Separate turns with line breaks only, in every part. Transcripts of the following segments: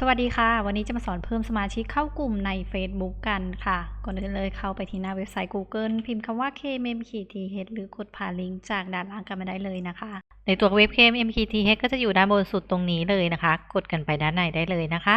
สวัสดีค่ะ วันนี้จะมาสอนเพิ่มสมาชิกเข้ากลุ่มใน Facebook กันค่ะ ก่อนอื่นเลยเข้าไปที่หน้าเว็บไซต์ Google พิมพ์คำว่า KMMKTH หรือกดผ่านลิงก์จากด้านล่างกันมาได้เลยนะคะ ในตัวเว็บ KMMKTH ก็จะอยู่ด้านบนสุดตรงนี้เลยนะคะ กดกันไปด้านในได้เลยนะคะ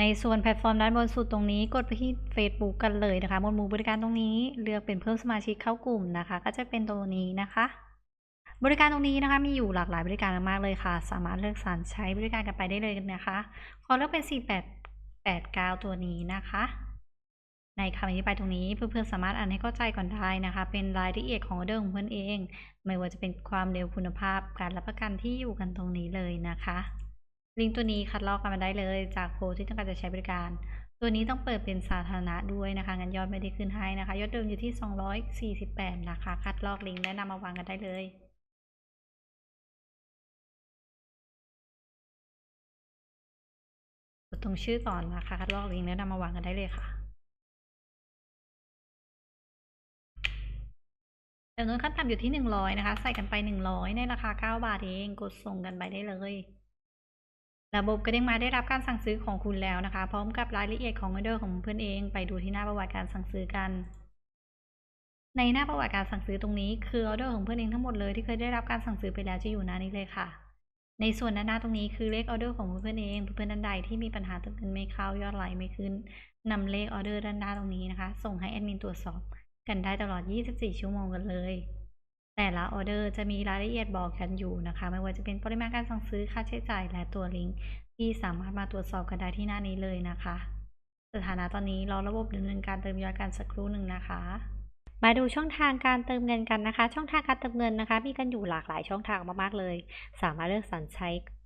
ในส่วนแพลตฟอร์มด้านบนสุดตรงนี้กดไปที่ Facebook กันเลยนะคะหมวดหมู่บริการตรงนี้เลือกเป็นเพิ่มสมาชิกเข้ากลุ่มนะคะ ก็จะเป็นตัวนี้นะคะ บริการตรงนี้นะคะมีอยู่หลากหลายบริการมากเลยค่ะ สามารถเลือกสรรใช้บริการกันไปได้เลยนะคะขอเลือกเป็น 4889 ตัวนี้นะคะ ในคำอธิบายตรงนี้เพื่อนๆสามารถอ่านให้เข้าใจก่อนได้นะคะ เป็นรายละเอียดของออเดอร์ของเพื่อนเอง ไม่ว่าจะเป็นความเร็วคุณภาพการรับประกันที่อยู่กันตรงนี้เลยนะคะ ลิงก์ตัวนี้คัดลอกกันมาได้เลยจากโพสที่ต้องการจะใช้บริการ ตัวนี้ต้องเปิดเป็นสาธารณะด้วยนะคะงั้นยอดไม่ได้ขึ้นให้นะคะ ยอดเดิมอยู่ที่ 248 นะคะ คัดลอกลิงก์และนำมาวางกันได้เลยกดตรงชื่อก่อนนะคะ คัดลอกลิงก์แล้วนำมาวางกันได้เลยค่ะจำนวนขั้นต่ำอยู่ที่ 100 นะคะ ใส่กันไป 100 ในราคา 9 บาทเอง กดส่งกันไปได้เลย ระบบกระเด้งมาได้รับการสั่งซื้อของคุณแล้วนะคะ พร้อมกับรายละเอียดของออเดอร์ของเพื่อนเองไปดูที่หน้าประวัติการสั่งซื้อกัน ในหน้าประวัติการสั่งซื้อตรงนี้คือออเดอร์ของเพื่อนเองทั้งหมดเลยที่เคยได้รับการสั่งซื้อไปแล้วจะอยู่หน้านี้เลยค่ะ ในส่วนด้านหน้าตรงนี้คือเลขออเดอร์ของเพื่อนเองเพื่อนๆท่านใดที่มีปัญหาตัวเงินไม่เข้ายอดไหลไม่ขึ้นนำเลขออเดอร์ด้านหน้าตรงนี้นะคะ ส่งให้แอดมินตรวจสอบกันได้ตลอด 24 ชั่วโมงกันเลย แต่ละออเดอร์จะมีรายละเอียดบอกกันอยู่นะคะ ไม่ว่าจะเป็นปริมาณการสั่งซื้อค่าใช้จ่ายและตัวลิงก์ที่สามารถมาตรวจสอบกันได้ที่หน้านี้เลยนะคะ สถานะตอนนี้รอระบบดำเนินการเติมยอดกันสักครู่หนึ่งนะคะมาดูช่องทางการเติมเงินกันนะคะ ช่องทางการเติมเงินนะคะ มีกันอยู่หลากหลายช่องทางมากๆเลย สามารถเลือกสรรใช้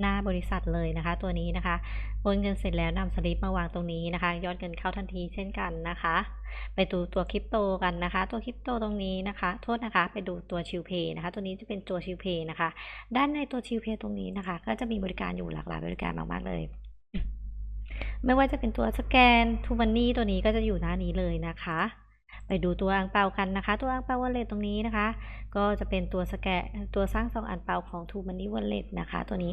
หน้าบริษัทเลยนะคะ ตัวนี้นะคะโอนเงินเสร็จแล้วนำสลิปมาวางตรงนี้นะคะ ยอดเงินเข้าทันทีเช่นกันนะคะ ไปดูตัวคริปโตกันนะคะ ตัวคริปโตตรงนี้นะคะ โทษนะคะ ไปดูตัวชิวเพย์นะคะ ตัวนี้จะเป็นตัวชิวเพย์นะคะ ด้านในตัวชิวเพย์ตรงนี้นะคะ ก็จะมีบริการอยู่หลากหลายบริการมากๆเลยไม่ว่าจะเป็นตัวสแกนทูมันนี่ตัวนี้ก็จะอยู่หน้านี้เลยนะคะ ไปดูตัวอังเปากันนะคะ ตัวอังเปาวอลเล็ตตรงนี้นะคะ ก็จะเป็นตัวสแกนตัวสร้างซองอังเปาของทูมันนี่วอลเล็ตนะคะ ตัวนี้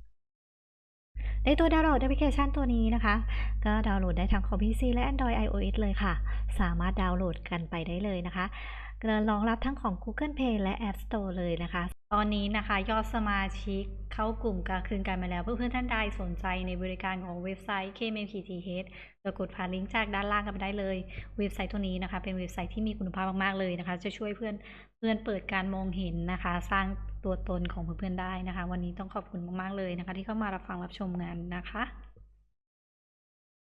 ในตัวดาวน์โหลดแอปพลิเคชันตัวนี้นะคะ ก็ดาวน์โหลดได้ทั้งของ PC และ Android iOS เลยค่ะ สามารถดาวน์โหลดกันไปได้เลยนะคะรองรับทั้งของ Google Play และ App Store เลยนะคะ ตอนนี้นะคะยอดสมาชิก เข้ากลุ่มกาคืนกันมาแล้ว เพื่อนๆท่านใดสนใจในบริการของเว็บไซต์ KMPTH จะกดผ่านลิงก์จากด้านล่างกันไปได้เลย เว็บไซต์ตัวนี้นะคะ เป็นเว็บไซต์ที่มีคุณภาพมากๆเลยนะคะ จะช่วยเพื่อนเพื่อนเปิดการมองเห็นนะคะ สร้างตัวตนของเพื่อนๆได้นะคะ วันนี้ต้องขอบคุณมากๆเลยนะคะ ที่เข้ามารับฟังรับชมงานนะคะ